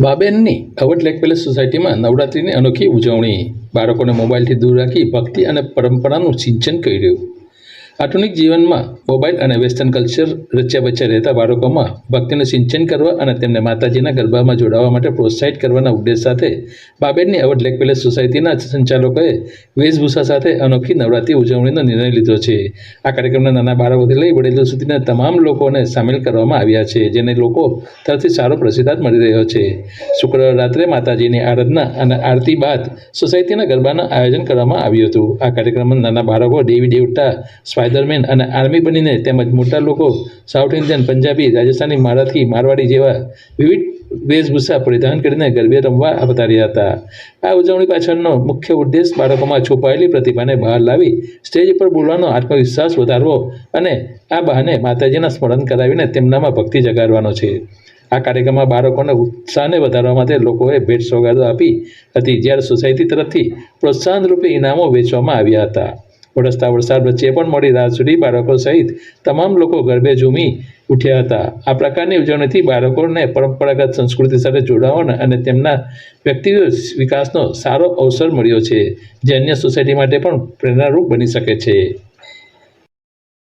બાબેનની Awadh lake palace સોસાયટીમાં નવરાત્રિની અનોખી ઉજવણી. બાળકોને મોબાઈલથી દૂર રાખી ભક્તિ અને પરંપરાનું સિંચન કર્યું. આધુનિક જીવનમાં મોબાઈલ અને વેસ્ટર્ન કલ્ચર રચ્યા બચ્યા રહેતા બાળકોમાં ભક્તિનું સિંચન કરવા અને તેમને માતાજીના ગરબામાં જોડાવા માટે પ્રોત્સાહિત કરવાના ઉદ્દેશ સાથે બાબેડની અવધ લેક પેલેસ સોસાયટીના સંચાલકોએ વેશભૂષા સાથે અનોખી નવરાત્રી ઉજવણીનો નિર્ણય લીધો છે. આ કાર્યક્રમના નાના બાળકોથી લઈ વડીલો સુધીના તમામ લોકોને સામેલ કરવામાં આવ્યા છે, જેને લોકો તરફથી સારો પ્રતિસાદ મળી રહ્યો છે. શુક્રવાર રાત્રે માતાજીની આરાધના અને આરતી બાદ સોસાયટીના ગરબાનું આયોજન કરવામાં આવ્યું હતું. આ કાર્યક્રમમાં નાના બાળકો દેવી દેવતા સ્પાઈડરમેન અને આર્મી બનીને તેમજ મોટા લોકો સાઉથ ઇન્ડિયન પંજાબી રાજસ્થાની મારાથી મારવાડી જેવા વિવિધ વેશભૂષા પરિધાન કરીને ગરબે રમવા અવતાર્યા હતા. આ ઉજવણી પાછળનો મુખ્ય ઉદ્દેશ બાળકોમાં છુપાયેલી પ્રતિભાને બહાર લાવી સ્ટેજ પર બોલવાનો આત્મવિશ્વાસ વધારવો અને આ બહાને માતાજીના સ્મરણ કરાવીને તેમનામાં ભક્તિ જગાડવાનો છે. આ કાર્યક્રમમાં બાળકોને ઉત્સાહને વધારવા માટે લોકોએ ભેટ સોગાદો આપી હતી. જ્યારે સોસાયટી તરફથી પ્રોત્સાહન રૂપે ઇનામો વેચવામાં આવ્યા હતા. વરસતા વરસાદ વચ્ચે પણ મોડી રાત સુધી બાળકો સહિત તમામ લોકો ગરબે ઝૂમી ઉઠ્યા હતા. આ પ્રકારની ઉજવણીથી બાળકોને પરંપરાગત સંસ્કૃતિ સાથે જોડાવાનો અને તેમના વ્યક્તિગત વિકાસનો સારો અવસર મળ્યો છે, જે અન્ય સોસાયટી માટે પણ પ્રેરણારૂપ બની શકે છે.